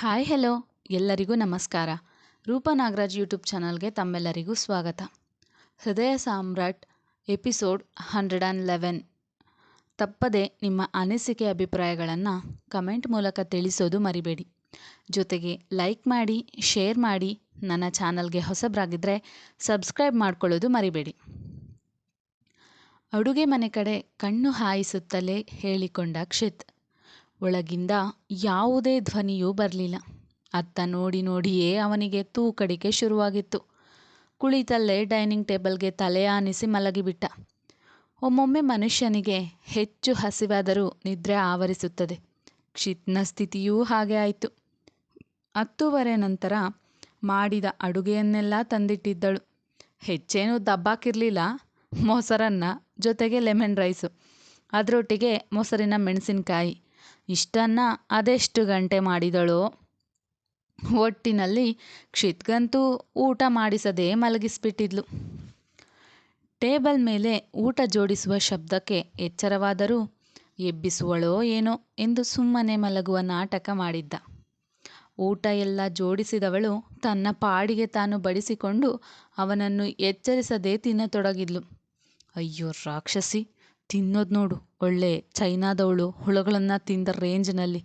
Hi hello ಎಲ್ಲರಿಗೂ ನಮಸ್ಕಾರ. ರೂಪ ನಾಗರಾಜ್ ಯೂಟ್ಯೂಬ್ ಚಾನಲ್ಗೆ ತಮ್ಮೆಲ್ಲರಿಗೂ ಸ್ವಾಗತ. Hrudaya Samrat episode hundred and eleven. ತಪ್ಪದೆ ನಿಮ್ಮ ಅನಿಸಿಕೆ ಅಭಿಪ್ರಾಯಗಳನ್ನು ಕಮೆಂಟ್ ಮೂಲಕ ತಿಳಿಸೋದು ಮರಿಬೇಡಿ. ಜೊತೆಗೆ ಲೈಕ್ ಮಾಡಿ, ಶೇರ್ ಮಾಡಿ, ನನ್ನ ಚಾನಲ್ಗೆ ಹೊಸಬರಾಗಿದ್ದರೆ ಸಬ್ಸ್ಕ್ರೈಬ್ ಮಾಡ್ಕೊಳ್ಳೋದು ಮರಿಬೇಡಿ. ಅಡುಗೆ ಮನೆ ಕಡೆ ಕಣ್ಣು ಹಾಯಿಸುತ್ತಲೇ ಹೇಳಿಕೊಂಡ ಕ್ಷಿತ್ ಒಳಗಿಂದ ಯಾವುದೇ ಧ್ವನಿಯೂ ಬರಲಿಲ್ಲ. ಅತ್ತ ನೋಡಿ ನೋಡಿಯೇ ಅವನಿಗೆ ತೂಕಡಿಕೆ ಶುರುವಾಗಿತ್ತು. ಕುಳಿತಲ್ಲೇ ಡೈನಿಂಗ್ ಟೇಬಲ್ಗೆ ತಲೆ ಆನಿಸಿ ಮಲಗಿಬಿಟ್ಟ. ಒಮ್ಮೊಮ್ಮೆ ಮನುಷ್ಯನಿಗೆ ಹೆಚ್ಚು ಹಸಿವಾದರೂ ನಿದ್ರೆ ಆವರಿಸುತ್ತದೆ. ಕ್ಷಿತ್ನ ಸ್ಥಿತಿಯೂ ಹಾಗೆ ಆಯಿತು. ಹತ್ತೂವರೆ ನಂತರ ಮಾಡಿದ ಅಡುಗೆಯನ್ನೆಲ್ಲ ತಂದಿಟ್ಟಿದ್ದಳು. ಹೆಚ್ಚೇನೂ ದಬ್ಬಾಕಿರಲಿಲ್ಲ. ಮೊಸರನ್ನ ಜೊತೆಗೆ ಲೆಮನ್ ರೈಸು. ಅದರೊಟ್ಟಿಗೆ ಮೊಸರಿನ ಮೆಣಸಿನಕಾಯಿ ಇಷ್ಟನ್ನು ಅದೆಷ್ಟು ಗಂಟೆ ಮಾಡಿದಳೋ ಒಟ್ಟಿನಲ್ಲಿ ಕ್ಷಿತ್ಗಂತೂ ಊಟ ಮಾಡಿಸದೇ ಮಲಗಿಸ್ಬಿಟ್ಟಿದ್ಲು. ಟೇಬಲ್ ಮೇಲೆ ಊಟ ಜೋಡಿಸುವ ಶಬ್ದಕ್ಕೆ ಎಚ್ಚರವಾದರೂ ಎಬ್ಬಿಸುವಳೋ ಏನೋ ಎಂದು ಸುಮ್ಮನೆ ಮಲಗುವ ನಾಟಕ ಮಾಡಿದ್ದ. ಊಟ ಎಲ್ಲ ಜೋಡಿಸಿದವಳು ತನ್ನ ಪಾಡಿಗೆ ತಾನು ಬಡಿಸಿಕೊಂಡು ಅವನನ್ನು ಎಚ್ಚರಿಸದೇ ತಿನ್ನತೊಡಗಿದ್ಲು. ಅಯ್ಯೋ ರಾಕ್ಷಸಿ ತಿನ್ನೋದು ನೋಡು. ಒಳ್ಳೆ ಚೈನಾದವಳು ಹುಳುಗಳನ್ನು ತಿಂದ ರೇಂಜ್ನಲ್ಲಿ.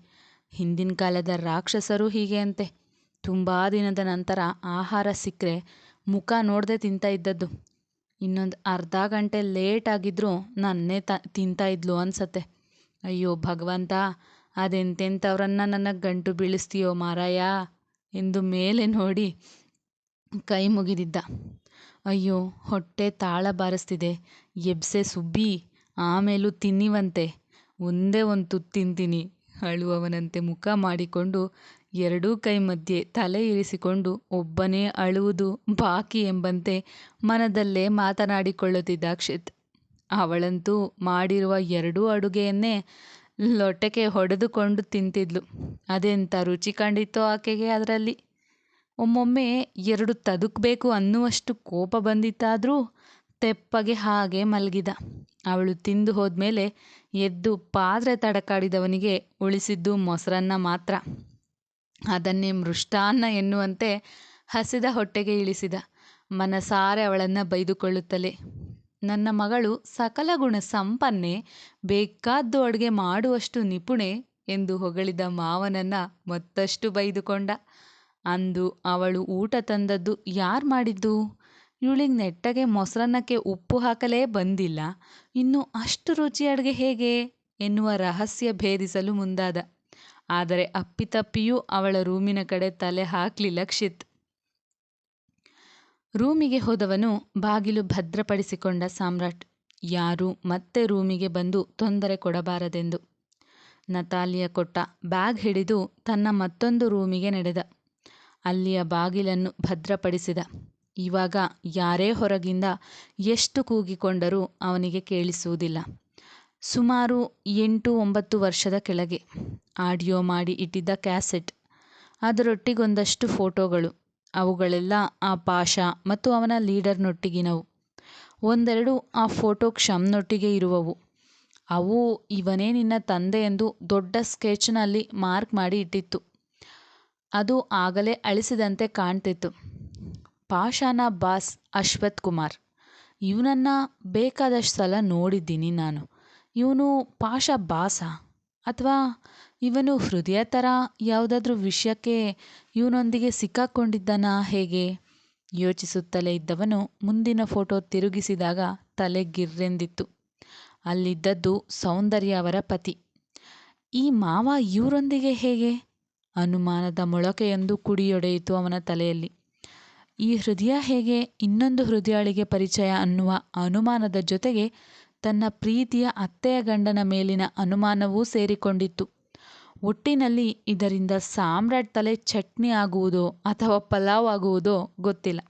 ಹಿಂದಿನ ಕಾಲದ ರಾಕ್ಷಸರು ಹೀಗೆ ಅಂತೆ. ತುಂಬ ದಿನದ ನಂತರ ಆಹಾರ ಸಿಕ್ಕರೆ ಮುಖ ನೋಡದೆ ತಿಂತಾ ಇದ್ದದ್ದು. ಇನ್ನೊಂದು ಅರ್ಧ ಗಂಟೆ ಲೇಟ್ ಆಗಿದ್ರೂ ನನ್ನೇ ತ, ತಿಂತಾ ಇದ್ಲು ಅನ್ಸತ್ತೆ. ಅಯ್ಯೋ ಭಗವಂತ, ಅದೆಂತೆಂಥವ್ರನ್ನ ನನಗೆ ಗಂಟು ಬೀಳಿಸ್ತೀಯೋ ಮಾರಾಯ ಎಂದು ಮೇಲೆ ನೋಡಿ ಕೈ ಮುಗಿದಿದ್ದ. ಅಯ್ಯೋ ಹೊಟ್ಟೆ ತಾಳ ಬಾರಿಸ್ತಿದೆ. ಎಬ್ಸೆ ಸುಬ್ಬಿ. ಆಮೇಲೂ ತಿನ್ನಿವಂತೆ. ಒಂದೇ ಒಂದು ತುತ್ತು ತಿಂತೀನಿ. ಅಳುವವನಂತೆ ಮುಖ ಮಾಡಿಕೊಂಡು ಎರಡೂ ಕೈ ಮಧ್ಯೆ ತಲೆ ಇರಿಸಿಕೊಂಡು ಒಬ್ಬನೇ ಅಳುವುದು ಬಾಕಿ ಎಂಬಂತೆ ಮನದಲ್ಲೇ ಮಾತನಾಡಿಕೊಳ್ಳುತ್ತಿದ್ದ ಅಕ್ಷಿತ್ ಅವಳಂತೂ ಮಾಡಿರುವ ಎರಡೂ ಅಡುಗೆಯನ್ನೇ ಲೊಟೆಗೆ ಹೊಡೆದುಕೊಂಡು ತಿಂತಿದ್ಲು. ಅದೆಂಥ ರುಚಿ ಕಂಡಿತ್ತೋ ಆಕೆಗೆ ಅದರಲ್ಲಿ? ಒಮ್ಮೊಮ್ಮೆ ಎರಡು ತದುಕಬೇಕು ಅನ್ನುವಷ್ಟು ಕೋಪ ಬಂದಿತ್ತಾದರೂ ತೆಪ್ಪಗೆ ಹಾಗೆ ಮಲಗಿದ. ಅವಳು ತಿಂದು ಹೋದ್ಮೇಲೆ ಎದ್ದು ಪಾತ್ರೆ ತಡಕಾಡಿದವನಿಗೆ ಉಳಿಸಿದ್ದು ಮೊಸರನ್ನ ಮಾತ್ರ. ಅದನ್ನೇ ಮೃಷ್ಟಾನ್ನ ಎನ್ನುವಂತೆ ಹಸಿದ ಹೊಟ್ಟೆಗೆ ಇಳಿಸಿದ. ಮನಸಾರೆ ಅವಳನ್ನು ಬೈದುಕೊಳ್ಳುತ್ತಲೇ. ನನ್ನ ಮಗಳು ಸಕಲ ಗುಣ ಸಂಪನ್ನೆ, ಬೇಕಾದ್ದು ಅಡುಗೆ ಮಾಡುವಷ್ಟು ನಿಪುಣೆ ಎಂದು ಹೊಗಳಿದ ಮಾವನನ್ನ ಮತ್ತಷ್ಟು ಬೈದುಕೊಂಡ. ಅಂದು ಅವಳು ಊಟ ತಂದದ್ದು ಯಾರು ಮಾಡಿದ್ದು? ಇವಳಿಗೆ ನೆಟ್ಟಗೆ ಮೊಸರನ್ನಕ್ಕೆ ಉಪ್ಪು ಹಾಕಲೇ ಬಂದಿಲ್ಲ. ಇನ್ನು ಅಷ್ಟು ರುಚಿ ಅಡುಗೆ ಹೇಗೆ? ಎನ್ನುವ ರಹಸ್ಯ ಭೇದಿಸಲು ಮುಂದಾದ. ಆದರೆ ಅಪ್ಪಿತಪ್ಪಿಯೂ ಅವಳ ರೂಮಿನ ಕಡೆ ತಲೆ ಹಾಕಲಿಲ್ಲ ಕ್ಷಿತ್. ರೂಮಿಗೆ ಹೋದವನು ಬಾಗಿಲು ಭದ್ರಪಡಿಸಿಕೊಂಡ ಸಾಮ್ರಾಟ್. ಯಾರೂ ಮತ್ತೆ ರೂಮಿಗೆ ಬಂದು ತೊಂದರೆ ಕೊಡಬಾರದೆಂದು. ನತಾಲಿಯ ಕೊಟ್ಟ ಬ್ಯಾಗ್ ಹಿಡಿದು ತನ್ನ ಮತ್ತೊಂದು ರೂಮಿಗೆ ನಡೆದ. ಅಲ್ಲಿಯ ಬಾಗಿಲನ್ನು ಭದ್ರಪಡಿಸಿದ. ಇವಾಗ ಯಾರೇ ಹೊರಗಿಂದ ಎಷ್ಟು ಕೂಗಿಕೊಂಡರೂ ಅವನಿಗೆ ಕೇಳಿಸುವುದಿಲ್ಲ. ಸುಮಾರು ಎಂಟು ಒಂಬತ್ತು ವರ್ಷದ ಕೆಳಗೆ ಆಡಿಯೋ ಮಾಡಿ ಇಟ್ಟಿದ್ದ ಕ್ಯಾಸೆಟ್, ಅದರೊಟ್ಟಿಗೊಂದಷ್ಟು ಫೋಟೋಗಳು, ಅವುಗಳೆಲ್ಲ ಆ ಪಾಷ ಮತ್ತು ಅವನ ಲೀಡರ್ನೊಟ್ಟಿಗಿನವು. ಒಂದೆರಡು ಆ ಫೋಟೋ ಕ್ಷಮ್ನೊಟ್ಟಿಗೆ ಇರುವವು. ಅವು ಇವನೇ ನಿನ್ನ ತಂದೆ ಎಂದು ದೊಡ್ಡ ಸ್ಕೆಚ್ನಲ್ಲಿ ಮಾರ್ಕ್ ಮಾಡಿ ಇಟ್ಟಿತ್ತು. ಅದು ಆಗಲೇ ಅಳಿಸಿದಂತೆ ಕಾಣ್ತಿತ್ತು. ಪಾಷಾನ ಬಾಸ್ ಅಶ್ವಥ್ ಕುಮಾರ್. ಇವನನ್ನು ಬೇಕಾದಷ್ಟು ಸಲ ನೋಡಿದ್ದೀನಿ ನಾನು. ಇವನು ಪಾಷಾ ಬಾಸ? ಅಥವಾ ಇವನು ಹೃದಯ ಥರ ಯಾವುದಾದ್ರೂ ವಿಷಯಕ್ಕೆ ಇವನೊಂದಿಗೆ ಸಿಕ್ಕಾಕ್ಕೊಂಡಿದ್ದಾನಾ ಹೇಗೆ? ಯೋಚಿಸುತ್ತಲೇ ಇದ್ದವನು ಮುಂದಿನ ಫೋಟೋ ತಿರುಗಿಸಿದಾಗ ತಲೆ ಗಿರ್ರೆಂದಿತ್ತು. ಅಲ್ಲಿದ್ದದ್ದು ಸೌಂದರ್ಯ ಅವರ ಪತಿ. ಈ ಮಾವ ಇವರೊಂದಿಗೆ ಹೇಗೆ? ಅನುಮಾನದ ಮೊಳಕೆಯೊಂದು ಕುಡಿಯೊಡೆಯಿತು ಅವನ ತಲೆಯಲ್ಲಿ. ಈ ಹೃದಯ ಹೇಗೆ ಇನ್ನೊಂದು ಹೃದಯಾಳಿಗೆ ಪರಿಚಯ ಅನ್ನುವ ಅನುಮಾನದ ಜೊತೆಗೆ ತನ್ನ ಪ್ರೀತಿಯ ಅತ್ತೆಯ ಗಂಡನ ಮೇಲಿನ ಅನುಮಾನವೂ ಸೇರಿಕೊಂಡಿತ್ತು. ಒಟ್ಟಿನಲ್ಲಿ ಇದರಿಂದ ಸಾಮ್ರಾಟ್ ತಲೆ ಚಟ್ನಿ ಆಗುವುದೋ ಅಥವಾ ಪಲಾವ್ ಆಗುವುದೋ ಗೊತ್ತಿಲ್ಲ.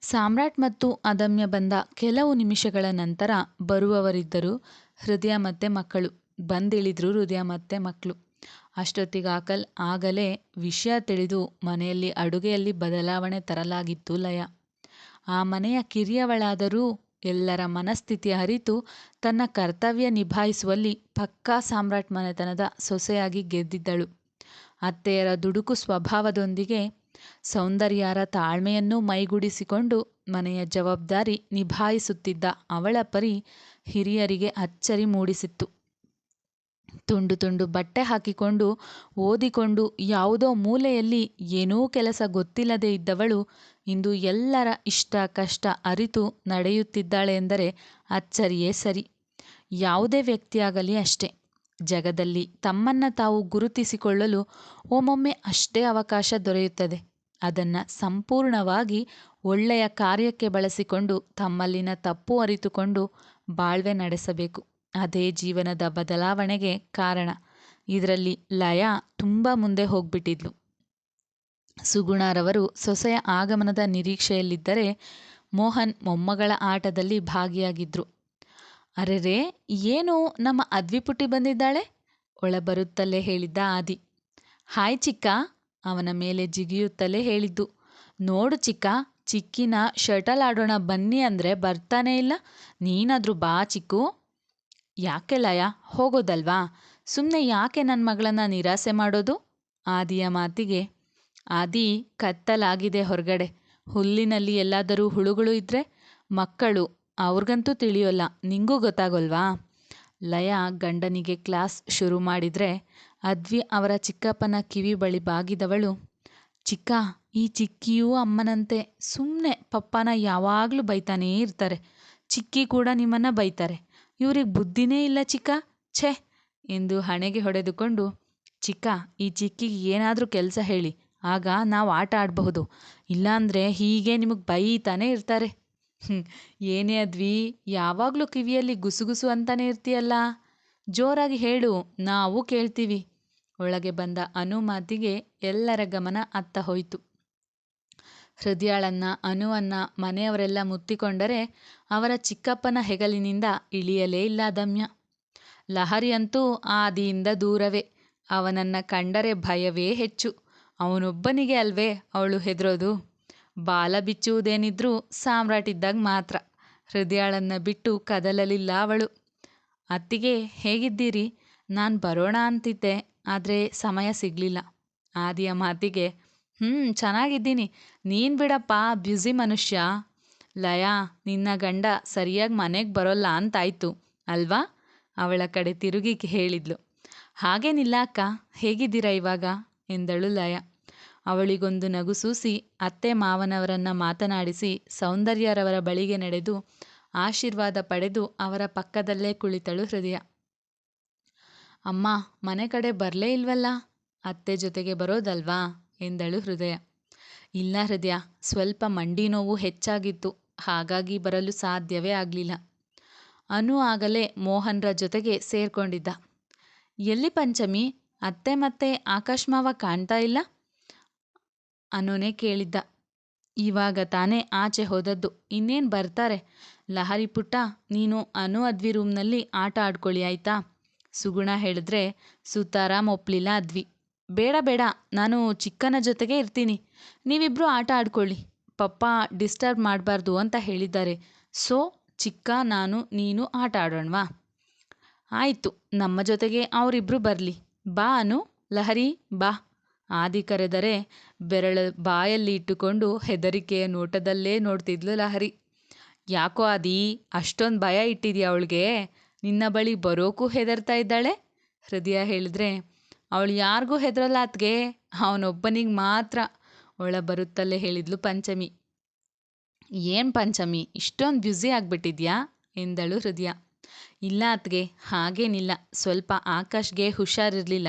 ಸಾಮ್ರಾಟ್ ಮತ್ತು ಅದಮ್ಯ ಬಂದ ಕೆಲವು ನಿಮಿಷಗಳ ನಂತರ ಬರುವವರಿದ್ದರು ಹೃದಯ ಮತ್ತೆ ಮಕ್ಕಳು. ಬಂದಿಳಿದ್ರು ಹೃದಯ ಮತ್ತೆ ಮಕ್ಕಳು. ಅಷ್ಟೊತ್ತಿಗಾಕಲ್ ಆಗಲೇ ವಿಷಯ ತಿಳಿದು ಮನೆಯಲ್ಲಿ ಅಡುಗೆಯಲ್ಲಿ ಬದಲಾವಣೆ ತರಲಾಗಿತ್ತು ಲಯ. ಆ ಮನೆಯ ಕಿರಿಯವಳಾದರೂ ಎಲ್ಲರ ಮನಸ್ಥಿತಿ ಅರಿತು ತನ್ನ ಕರ್ತವ್ಯ ನಿಭಾಯಿಸುವಲ್ಲಿ ಪಕ್ಕಾ ಸಾಮ್ರಾಟ್ ಮನೆತನದ ಸೊಸೆಯಾಗಿ ಗೆದ್ದಿದ್ದಳು. ಅತ್ತೆಯರ ದುಡುಕು ಸ್ವಭಾವದೊಂದಿಗೆ ಸೌಂದರ್ಯರ ತಾಳ್ಮೆಯನ್ನೂ ಮೈಗೂಡಿಸಿಕೊಂಡು ಮನೆಯ ಜವಾಬ್ದಾರಿ ನಿಭಾಯಿಸುತ್ತಿದ್ದ ಅವಳ ಪರಿ ಹಿರಿಯರಿಗೆ ಅಚ್ಚರಿ ಮೂಡಿಸಿತ್ತು. ತುಂಡು ತುಂಡು ಬಟ್ಟೆ ಹಾಕಿಕೊಂಡು ಓದಿಕೊಂಡು ಯಾವುದೋ ಮೂಲೆಯಲ್ಲಿ ಏನೂ ಕೆಲಸ ಗೊತ್ತಿಲ್ಲದೆ ಇದ್ದವಳು ಇಂದು ಎಲ್ಲರ ಇಷ್ಟ ಕಷ್ಟ ಅರಿತು ನಡೆಯುತ್ತಿದ್ದಾಳೆ ಎಂದರೆ ಅಚ್ಚರಿಯೇ ಸರಿ. ಯಾವುದೇ ವ್ಯಕ್ತಿಯಾಗಲಿ ಅಷ್ಟೇ. ಜಗದಲ್ಲಿ ತಮ್ಮನ್ನು ತಾವು ಗುರುತಿಸಿಕೊಳ್ಳಲು ಒಮ್ಮೊಮ್ಮೆ ಅಷ್ಟೇ ಅವಕಾಶ ದೊರೆಯುತ್ತದೆ. ಅದನ್ನು ಸಂಪೂರ್ಣವಾಗಿ ಒಳ್ಳೆಯ ಕಾರ್ಯಕ್ಕೆ ಬಳಸಿಕೊಂಡು ತಮ್ಮಲ್ಲಿನ ತಪ್ಪು ಅರಿತುಕೊಂಡು ಬಾಳ್ವೆ ನಡೆಸಬೇಕು. ಅದೇ ಜೀವನದ ಬದಲಾವಣೆಗೆ ಕಾರಣ. ಇದರಲ್ಲಿ ಲಯ ತುಂಬ ಮುಂದೆ ಹೋಗ್ಬಿಟ್ಟಿದ್ಲು. ಸುಗುಣಾರವರು ಸೊಸೆಯ ಆಗಮನದ ನಿರೀಕ್ಷೆಯಲ್ಲಿದ್ದರೆ ಮೋಹನ್ ಮೊಮ್ಮಗಳ ಆಟದಲ್ಲಿ ಭಾಗಿಯಾಗಿದ್ರು. ಅರೆರೇ, ಏನು ನಮ್ಮ ಅದ್ವಿಪುಟಿ ಬಂದಿದ್ದಾಳೆ? ಒಳಬರುತ್ತಲೇ ಹೇಳಿದ್ದ ಆದಿ. ಹಾಯ್ ಚಿಕ್ಕ, ಅವನ ಮೇಲೆ ಜಿಗಿಯುತ್ತಲೇ ಹೇಳಿದ್ದು. ನೋಡು ಚಿಕ್ಕ, ಚಿಕ್ಕಿನ ಶಟಲ್ ಆಡೋಣ ಬನ್ನಿ ಅಂದರೆ ಬರ್ತಾನೇ ಇಲ್ಲ. ನೀನಾದರೂ ಬಾ ಚಿಕ್ಕು. ಯಾಕೆ ಲಯ? ಹೋಗೋದಲ್ವಾ? ಸುಮ್ಮನೆ ಯಾಕೆ ನನ್ನ ಮಗಳನ್ನ ನಿರಾಸೆ ಮಾಡೋದು? ಆದಿಯ ಮಾತಿಗೆ, ಆದಿ, ಕತ್ತಲಾಗಿದೆ ಹೊರಗಡೆ. ಹುಲ್ಲಿನಲ್ಲಿ ಎಲ್ಲಾದರೂ ಹುಳುಗಳು ಇದ್ದರೆ ಮಕ್ಕಳು, ಅವ್ರಿಗಂತೂ ತಿಳಿಯೋಲ್ಲ. ನಿಂಗೂ ಗೊತ್ತಾಗೋಲ್ವಾ? ಲಯ ಗಂಡನಿಗೆ ಕ್ಲಾಸ್ ಶುರು ಮಾಡಿದರೆ, ಅದ್ವಿ ಅವರ ಚಿಕ್ಕಪ್ಪನ ಕಿವಿ ಬಳಿ ಬಾಗಿದವಳು. ಚಿಕ್ಕ, ಈ ಚಿಕ್ಕಿಯೂ ಅಮ್ಮನಂತೆ. ಸುಮ್ಮನೆ ಪಪ್ಪನ ಯಾವಾಗಲೂ ಬೈತಾನೇ ಇರ್ತಾರೆ. ಚಿಕ್ಕಿ ಕೂಡ ನಿಮ್ಮನ್ನು ಬೈತಾರೆ. ಇವ್ರಿಗೆ ಬುದ್ಧಿನೇ ಇಲ್ಲ ಚಿಕ್ಕ. ಛೇ, ಎಂದು ಹಣೆಗೆ ಹೊಡೆದುಕೊಂಡು, ಚಿಕ್ಕ, ಈ ಚಿಕ್ಕಿಗೆ ಏನಾದರೂ ಕೆಲಸ ಹೇಳಿ, ಆಗ ನಾವು ಆಟ ಆಡಬಹುದು. ಇಲ್ಲಾಂದರೆ ಹೀಗೆ ನಿಮಗೆ ಬೈತಾನೇ ಇರ್ತಾರೆ. ಏನೇ ಅದ್ವಿ, ಯಾವಾಗಲೂ ಕಿವಿಯಲ್ಲಿ ಗುಸುಗುಸು ಅಂತಾನೆ ಇರ್ತೀಯಲ್ಲ. ಜೋರಾಗಿ ಹೇಳು, ನಾವು ಕೇಳ್ತೀವಿ. ಒಳಗೆ ಬಂದ ಅನುಮಾತಿಗೆ ಎಲ್ಲರ ಗಮನ ಅತ್ತ ಹೋಯಿತು. ಹೃದಯಾಳನ್ನ ಅನುವನ್ನ ಮನೆಯವರೆಲ್ಲ ಮುತ್ತಿಕೊಂಡರೆ ಅವರ ಚಿಕ್ಕಪ್ಪನ ಹೆಗಲಿನಿಂದ ಇಳಿಯಲೇ ಇಲ್ಲ ದಮ್ಯ. ಲಹರಿಯಂತೂ ಆದಿಯಿಂದ ದೂರವೇ. ಅವನನ್ನ ಕಂಡರೆ ಭಯವೇ ಹೆಚ್ಚು. ಅವನೊಬ್ಬನಿಗೆ ಅಲ್ವೇ ಅವಳು ಹೆದರೋದು. ಬಾಲ ಬಿಚ್ಚುವುದೇನಿದ್ರೂ ಸಾಮ್ರಾಟ್ ಇದ್ದಾಗ ಮಾತ್ರ. ಹೃದಯಾಳನ್ನ ಬಿಟ್ಟು ಕದಲಲಿಲ್ಲ ಅವಳು. ಅತ್ತಿಗೆ, ಹೇಗಿದ್ದೀರಿ? ನಾನು ಬರೋಣ ಅಂತಿದ್ದೆ, ಆದರೆ ಸಮಯ ಸಿಗಲಿಲ್ಲ. ಆದಿಯ ಮಾತಿಗೆ ಹ್ಞೂ ಚೆನ್ನಾಗಿದ್ದೀನಿ. ನೀನು ಬಿಡಪ್ಪ, ಬ್ಯುಸಿ ಮನುಷ್ಯ. ಲಯ, ನಿನ್ನ ಗಂಡ ಸರಿಯಾಗಿ ಮನೆಗೆ ಬರೋಲ್ಲ ಅಂತಾಯ್ತು, ಅಲ್ವಾ? ಅವಳ ಕಡೆ ತಿರುಗಿ ಹೇಳಿದ್ಲು. ಹಾಗೇನಿಲ್ಲ ಅಕ್ಕ, ಹೇಗಿದ್ದೀರಾ ಇವಾಗ? ಎಂದಳು ಲಯ. ಅವಳಿಗೊಂದು ನಗು ಸೂಸಿ, ಅತ್ತೆ ಮಾವನವರನ್ನ ಮಾತನಾಡಿಸಿ, ಸೌಂದರ್ಯರವರ ಬಳಿಗೆ ನಡೆದು, ಆಶೀರ್ವಾದ ಪಡೆದು ಅವರ ಪಕ್ಕದಲ್ಲೇ ಕುಳಿತಳು ಹೃದಯ. ಅಮ್ಮ, ಮನೆ ಕಡೆ ಬರಲೇ ಇಲ್ವಲ್ಲ? ಅತ್ತೆ ಜೊತೆಗೆ ಬರೋದಲ್ವಾ? ಎಂದಳು ಹೃದಯ. ಇಲ್ಲ ಹೃದಯ, ಸ್ವಲ್ಪ ಮಂಡಿ ನೋವು ಹೆಚ್ಚಾಗಿತ್ತು, ಹಾಗಾಗಿ ಬರಲು ಸಾಧ್ಯವೇ ಆಗಲಿಲ್ಲ. ಅನು ಆಗಲೇ ಮೋಹನ್ರ ಜೊತೆಗೆ ಸೇರ್ಕೊಂಡಿದ್ದ. ಎಲ್ಲಿ ಪಂಚಮಿ? ಅತ್ತೆ ಮತ್ತೆ ಆಕಾಶ್ ಮಾವ ಕಾಣ್ತಾ ಇಲ್ಲ? ಅನುನೇ ಕೇಳಿದ್ದ. ಇವಾಗ ತಾನೇ ಆಚೆ ಹೋದದ್ದು, ಇನ್ನೇನು ಬರ್ತಾರೆ? ಲಹರಿ ಪುಟ್ಟ, ನೀನು ಅನು ಅದ್ವಿ ರೂಮ್ನಲ್ಲಿ ಆಟ ಆಡ್ಕೊಳ್ಳಿ ಆಯ್ತಾ? ಸುಗುಣ ಹೇಳಿದ್ರೆ, ಸುತಾರಾಮ್ ಒಪ್ಲಿಲ್ಲ ಅದ್ವಿ. ಬೇಡ ಬೇಡ. ನಾನು ಚಿಕ್ಕನ ಜೊತೆಗೆ ಇರ್ತೀನಿ. ನೀವಿಬ್ಬರು ಆಟ ಆಡ್ಕೊಳ್ಳಿ. ಪಪ್ಪ ಡಿಸ್ಟರ್ಬ್ ಮಾಡಬಾರ್ದು ಅಂತ ಹೇಳಿದ್ದಾರೆ. ಸೊ, ಚಿಕ್ಕ, ನಾನು, ನೀನು ಆಟ ಆಡೋಣವಾ? ಆಯಿತು, ನಮ್ಮ ಜೊತೆಗೆ ಅವರಿಬ್ಬರು ಬರಲಿ. ಬಾ ಅನು, ಲಹರಿ, ಬಾ. ಆದಿ ಕರೆದರೆ ಬೆರಳ ಬಾಯಲ್ಲಿ ಇಟ್ಟುಕೊಂಡು ಹೆದರಿಕೆಯ ನೋಟದಲ್ಲೇ ನೋಡ್ತಿದ್ಲು ಲಹರಿ. ಯಾಕೋ ಆದಿ, ಅಷ್ಟೊಂದು ಭಯ ಇಟ್ಟಿದ್ಯಾ ಅವಳಿಗೆ? ನಿನ್ನ ಬಳಿ ಬರೋಕ್ಕೂ ಹೆದರ್ತಾ ಇದ್ದಾಳೆ? ಹೃದಯ ಹೇಳಿದ್ರೆ ಅವಳು ಯಾರಿಗೂ ಹೆದರಲ್ಲ ಅತ್ಗೆ ಅವನೊಬ್ಬನಿಗೆ ಮಾತ್ರ ಒಳ ಬರುತ್ತಲ್ಲೇ ಹೇಳಿದ್ಲು ಪಂಚಮಿ. ಏನು ಪಂಚಮಿ? ಇಷ್ಟೊಂದು ಬ್ಯುಸಿ ಆಗಿಬಿಟ್ಟಿದ್ಯಾ? ಎಂದಳು ಹೃದಯ. ಇಲ್ಲ ಅತ್ಗೆ, ಹಾಗೇನಿಲ್ಲ. ಸ್ವಲ್ಪ ಆಕಾಶ್ಗೆ ಹುಷಾರಿರಲಿಲ್ಲ.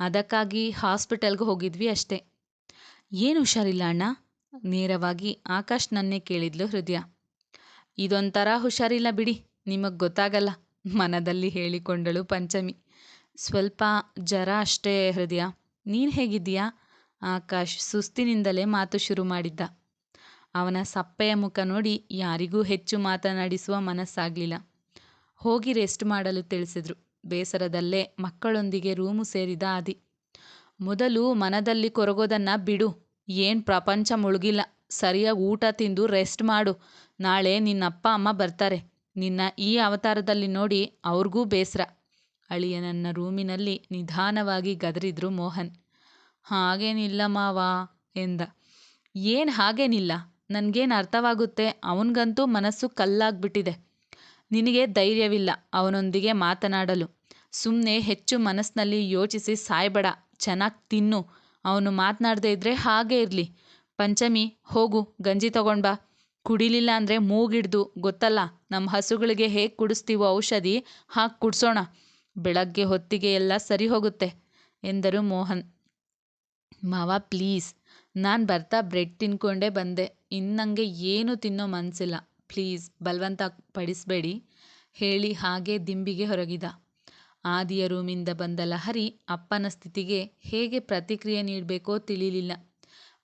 ಅದಕ್ಕಾಗಿ ಹಾಸ್ಪಿಟಲ್ಗೆ ಹೋಗಿದ್ವಿ ಅಷ್ಟೇ. ಏನು ಹುಷಾರಿಲ್ಲ ಅಣ್ಣ? ನೇರವಾಗಿ ಆಕಾಶ್ ನನ್ನೇ ಕೇಳಿದ್ಲು ಹೃದಯ. ಇದೊಂಥರ ಹುಷಾರಿಲ್ಲ ಬಿಡಿ, ನಿಮಗೆ ಗೊತ್ತಾಗಲ್ಲ, ಮನದಲ್ಲಿ ಹೇಳಿಕೊಂಡಳು ಪಂಚಮಿ. ಸ್ವಲ್ಪ ಜರ ಅಷ್ಟೇ ಹೃದಯ. ನೀನು ಹೇಗಿದ್ದೀಯಾ? ಆಕಾಶ್ ಸುಸ್ತಿನಿಂದಲೇ ಮಾತು ಶುರು ಮಾಡಿದ್ದ. ಅವನ ಸಪ್ಪೆಯ ಮುಖ ನೋಡಿ ಯಾರಿಗೂ ಹೆಚ್ಚು ಮಾತನಾಡಿಸುವ ಮನಸ್ಸಾಗಲಿಲ್ಲ. ಹೋಗಿ ರೆಸ್ಟ್ ಮಾಡಲು ತಿಳಿಸಿದ್ರು. ಬೇಸರದಲ್ಲೇ ಮಕ್ಕಳೊಂದಿಗೆ ರೂಮು ಸೇರಿದ ಆದಿ. ಮೊದಲು ಮನದಲ್ಲಿ ಕೊರಗೋದನ್ನು ಬಿಡು. ಏನು ಪ್ರಪಂಚ ಮುಳುಗಿಲ್ಲ. ಸರಿಯಾಗಿ ಊಟ ತಿಂದು ರೆಸ್ಟ್ ಮಾಡು. ನಾಳೆ ನಿನ್ನ ಅಪ್ಪ ಅಮ್ಮ ಬರ್ತಾರೆ. ನಿನ್ನ ಈ ಅವತಾರದಲ್ಲಿ ನೋಡಿ ಅವ್ರಿಗೂ ಬೇಸರ. ಅಳಿಯನನ್ನ ರೂಮಿನಲ್ಲಿ ನಿಧಾನವಾಗಿ ಗದರಿದ್ರು ಮೋಹನ್. ಹಾಗೇನಿಲ್ಲ ಮಾವಾ ಎಂದ. ಏನು ಹಾಗೇನಿಲ್ಲ? ನನಗೇನು ಅರ್ಥವಾಗುತ್ತೆ? ಅವನಿಗಂತೂ ಮನಸ್ಸು ಕಲ್ಲಾಗ್ಬಿಟ್ಟಿದೆ. ನಿನಗೆ ಧೈರ್ಯವಿಲ್ಲ ಅವನೊಂದಿಗೆ ಮಾತನಾಡಲು. ಸುಮ್ಮನೆ ಹೆಚ್ಚು ಮನಸ್ಸಿನಲ್ಲಿ ಯೋಚಿಸಿ ಸಾಯ್ಬೇಡ. ಚೆನ್ನಾಗಿ ತಿನ್ನು. ಅವನು ಮಾತನಾಡದೇ ಇದ್ರೆ ಹಾಗೇ ಇರಲಿ. ಪಂಚಮಿ, ಹೋಗು, ಗಂಜಿ ತಗೊಂಡ್ ಬಾ. ಕುಡಿಲಿಲ್ಲ ಅಂದರೆ ಮೂಗಿಡ್ದು. ಗೊತ್ತಲ್ಲ ನಮ್ಮ ಹಸುಗಳಿಗೆ ಹೇಗೆ ಕುಡಿಸ್ತೀವೋ ಔಷಧಿ ಹಾಗೆ ಕುಡಿಸೋಣ. ಬೆಳಗ್ಗೆ ಹೊತ್ತಿಗೆ ಎಲ್ಲ ಸರಿ ಹೋಗುತ್ತೆ ಎಂದರು ಮೋಹನ್. ಮಾವ, ಪ್ಲೀಸ್, ನಾನು ಬರ್ತಾ ಬ್ರೆಡ್ ತಿನ್ಕೊಂಡೇ ಬಂದೆ. ಇನ್ನು ನನಗೆ ಏನೂ ತಿನ್ನೋ ಮನಸ್ಸಿಲ್ಲ ಪ್ಲೀಸ್, ಬಲವಂತ ಪಡಿಸಬೇಡಿ ಹೇಳಿ ಹಾಗೇ ದಿಂಬಿಗೆ ಹೊರಗಿದ. ಆದಿಯ ರೂಮಿಂದ ಬಂದ ಲಹರಿ ಅಪ್ಪನ ಸ್ಥಿತಿಗೆ ಹೇಗೆ ಪ್ರತಿಕ್ರಿಯೆ ನೀಡಬೇಕೋ ತಿಳಿಲಿಲ್ಲ.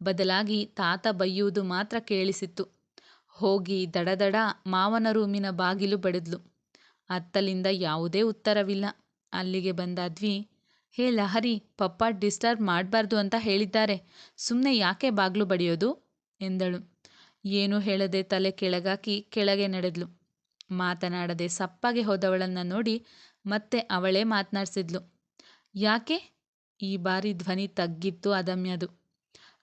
ಬದಲಾಗಿ ತಾತ ಬೈಯುವುದು ಮಾತ್ರ ಕೇಳಿಸಿತ್ತು. ಹೋಗಿ ದಡದಡ ಮಾವನ ರೂಮಿನ ಬಾಗಿಲು ಬಡಿದ್ಲು. ಅತ್ತಲಿಂದ ಯಾವುದೇ ಉತ್ತರವಿಲ್ಲ. ಅಲ್ಲಿಗೆ ಬಂದಾದ್ವಿ ಹೇ ಲಹರಿ, ಪಪ್ಪ ಡಿಸ್ಟರ್ಬ್ ಮಾಡಬಾರ್ದು ಅಂತ ಹೇಳಿದ್ದಾರೆ. ಸುಮ್ಮನೆ ಯಾಕೆ ಬಾಗ್ಲು ಬಡಿಯೋದು? ಎಂದಳು. ಏನೂ ಹೇಳದೆ ತಲೆ ಕೆಳಗಾಕಿ ಕೆಳಗೆ ನಡೆದ್ಲು. ಮಾತನಾಡದೆ ಸಪ್ಪಗೆ ಹೋದವಳನ್ನು ನೋಡಿ ಮತ್ತೆ ಅವಳೇ ಮಾತನಾಡಿಸಿದ್ಲು. ಯಾಕೆ? ಈ ಬಾರಿ ಧ್ವನಿ ತಗ್ಗಿತ್ತು ಅದಮ್ಯದು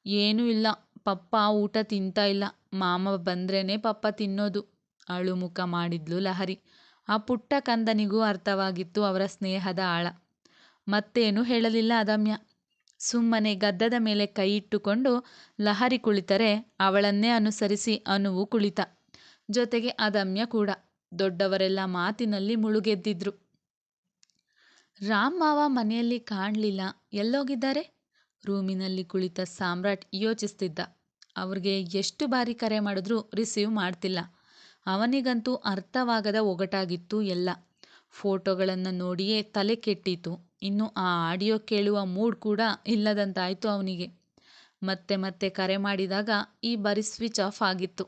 ಏನೂ ಇಲ್ಲ, ಪಪ್ಪ ಊಟ ತಿಂತಾ ಇಲ್ಲ. ಮಾಮ ಬಂದ್ರೇ ಪಪ್ಪ ತಿನ್ನೋದು ಅಳು ಮುಖ ಮಾಡಿದ್ಲು ಲಹರಿ. ಆ ಪುಟ್ಟ ಕಂದನಿಗೂ ಅರ್ಥವಾಗಿತ್ತು ಅವರ ಸ್ನೇಹದ ಆಳ. ಮತ್ತೇನು ಹೇಳಲಿಲ್ಲ ಅದಮ್ಯ ಸುಮ್ಮನೆ ಗದ್ದದ ಮೇಲೆ ಕೈ ಇಟ್ಟುಕೊಂಡು ಲಹರಿ ಕುಳಿತರೆ ಅವಳನ್ನೇ ಅನುಸರಿಸಿ ಅನುವು ಕುಳಿತ. ಜೊತೆಗೆ ಅದಮ್ಯ ಕೂಡ. ದೊಡ್ಡವರೆಲ್ಲ ಮಾತಿನಲ್ಲಿ ಮುಳುಗೆದ್ದಿದ್ರು. ರಾಮ್ ಮಾವ ಮನೆಯಲ್ಲಿ ಕಾಣಲಿಲ್ಲ. ಎಲ್ಲೋಗಿದ್ದಾರೆ? ರೂಮಿನಲ್ಲಿ ಕುಳಿತ ಸಾಮ್ರಾಟ್ ಯೋಚಿಸ್ತಿದ್ದ. ಅವ್ರಿಗೆ ಎಷ್ಟು ಬಾರಿ ಕರೆ ಮಾಡಿದ್ರೂ ರಿಸೀವ್ ಮಾಡ್ತಿಲ್ಲ. ಅವನಿಗಂತೂ ಅರ್ಥವಾಗದ ಒಗಟಾಗಿತ್ತು ಎಲ್ಲ. ಫೋಟೋಗಳನ್ನು ನೋಡಿಯೇ ತಲೆ ಕೆಟ್ಟಿತು ಇನ್ನು ಆ ಆಡಿಯೋ ಕೇಳುವ ಮೂಡ್ ಕೂಡ ಇಲ್ಲದಂತಾಯಿತು ಅವನಿಗೆ. ಮತ್ತೆ ಮತ್ತೆ ಕರೆ ಮಾಡಿದಾಗ ಈ ಬಾರಿ ಸ್ವಿಚ್ ಆಫ್ ಆಗಿತ್ತು.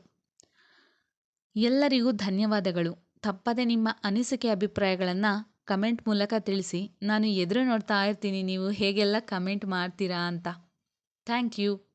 ಎಲ್ಲರಿಗೂ ಧನ್ಯವಾದಗಳು. ತಪ್ಪದೆ ನಿಮ್ಮ ಅನಿಸಿಕೆ ಅಭಿಪ್ರಾಯಗಳನ್ನು ಕಮೆಂಟ್ ಮೂಲಕ ತಿಳಿಸಿ. ನಾನು ಎದುರು ನೋಡ್ತಾ ಇರ್ತೀನಿ. ನೀವು ಹೇಗೆಲ್ಲ ಕಮೆಂಟ್ ಮಾಡ್ತೀರಾ ಅಂತ. Thank you.